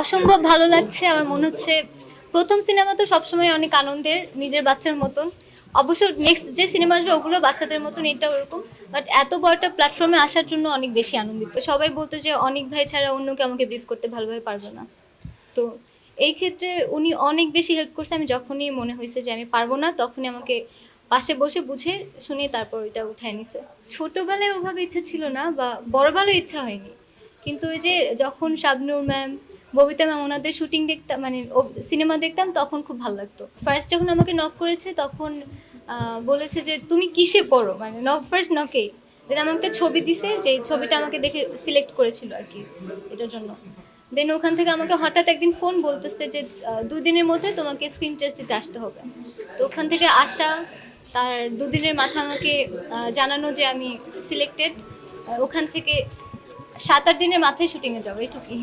অসম্ভব ভালো লাগছে, আমার মনে হচ্ছে প্রথম সিনেমা তো সবসময় অনেক আনন্দের, নিজের বাচ্চার মতন। অবশ্য নেক্সট যে সিনেমা আসবে ওগুলো বাচ্চাদের মতন এটা ওরকম। বাট এত বড় একটা প্ল্যাটফর্মে আসার জন্য অনেক বেশি আনন্দিত। সবাই বলতো যে অনেক ভাই ছাড়া অন্যকে আমাকে ব্রিফ করতে ভালোভাবে পারবে না। তো এই ক্ষেত্রে উনি অনেক বেশি হেল্প করছে। আমি যখনই মনে হয়েছে যে আমি পারব না, তখনই আমাকে পাশে বসে বুঝে শুনে তারপর এটা উঠায় নিছে। ছোটবেলায় ওভাবে ইচ্ছা ছিল না বা বড়বেলায় ইচ্ছা হয়নি। কিন্তু ওই যে যখন শাবনুর ম্যাম ববিতা ম্যাম ওনাদের শুটিং দেখতাম মানে সিনেমা দেখতাম, তখন খুব ভালো লাগতো। ফার্স্ট যখন আমাকে নক করেছে, তখন বলেছে যে, তুমি কিসে পড়ো? মানে নক ফার্স্ট নকেই দেন আমাকে একটা ছবি দিছে, যে ছবিটা আমাকে দেখে সিলেক্ট করেছিল আর কি, এটার জন্য। দেন ওখান থেকে আমাকে হঠাৎ একদিন ফোন বলতেছে যে দুদিনের মধ্যে তোমাকে স্ক্রিন টেস্ট দিতে আসতে হবে। তো ওখান থেকে আসা তার দুদিনের মাথা আমাকে জানানো যে আমি সিলেক্টেড ওখান থেকে সাত আট দিনের মাথায় শুটিংয়ে যাব, এটুকুই।